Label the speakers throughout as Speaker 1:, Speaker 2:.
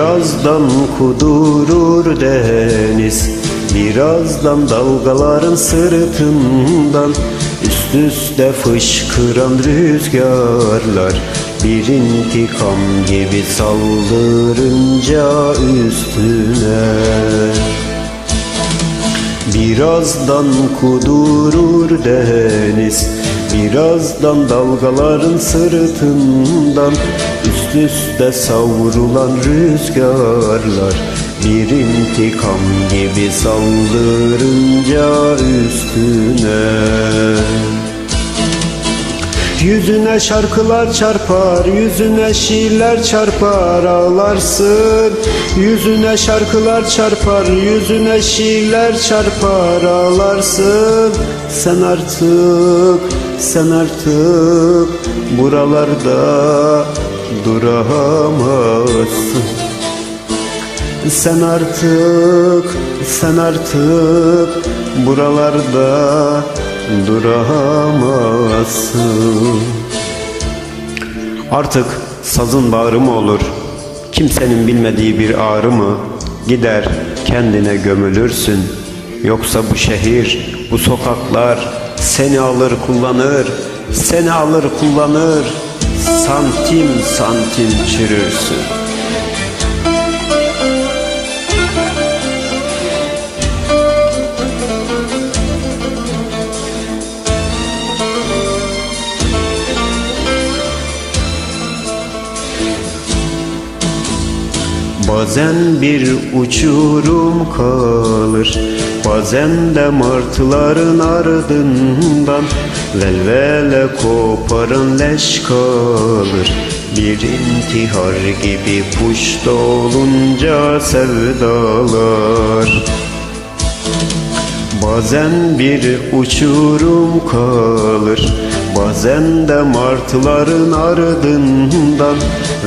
Speaker 1: Birazdan kudurur deniz Birazdan dalgaların sırtından. Üst üste fışkıran rüzgarlar Bir intikam gibi saldırınca üstüne. Birazdan kudurur deniz Birazdan dalgaların sırtından Üst üste savrulan rüzgarlar Bir intikam gibi saldırınca üstüne. Yüzüne şarkılar çarpar, yüzüne şiirler çarpar ağlarsın. Yüzüne şarkılar çarpar, yüzüne şiirler çarpar ağlarsın. Sen artık, sen artık buralarda duramazsın. Sen artık, sen artık buralarda duramazsın. Artık sazın bağrı mı olur? Kimsenin bilmediği bir ağrı mı? Gider kendine gömülürsün. Yoksa bu şehir, bu sokaklar seni alır kullanır. Seni alır kullanır Santim santim çürürsün Bazen bir uçurum kalır Bazen de martıların ardından Velvele koparan leş kalır. Bir intihar gibi puşta olunca sevdalar. Bazen bir uçurum kalır Bazen de martıların ardından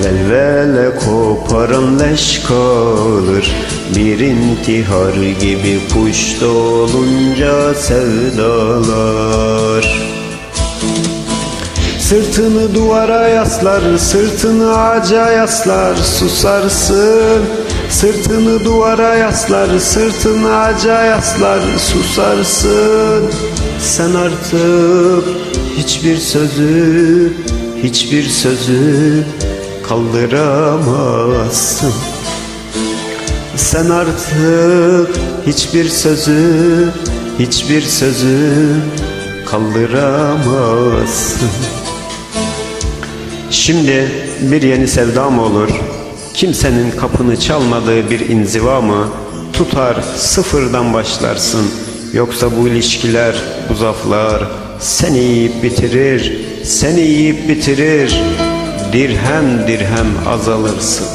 Speaker 1: Velvele koparan leş kalır Bir intihar gibi puşta olunca sevdalar Sırtını duvara yaslar, sırtını ağaca yaslar, susarsın. Sırtını duvara yaslar, sırtını ağaca yaslar, susarsın. Sen artık hiçbir sözü, hiçbir sözü kaldıramazsın. Sen artık hiçbir sözü, hiçbir sözü kaldıramazsın. Şimdi bir yeni sevda mı olur? Kimsenin kapını çalmadığı bir inziva mı? Tutar sıfırdan başlarsın. Yoksa bu ilişkiler, bu zaflar seni yiyip bitirir, seni yiyip bitirir. Dirhem dirhem azalırsın.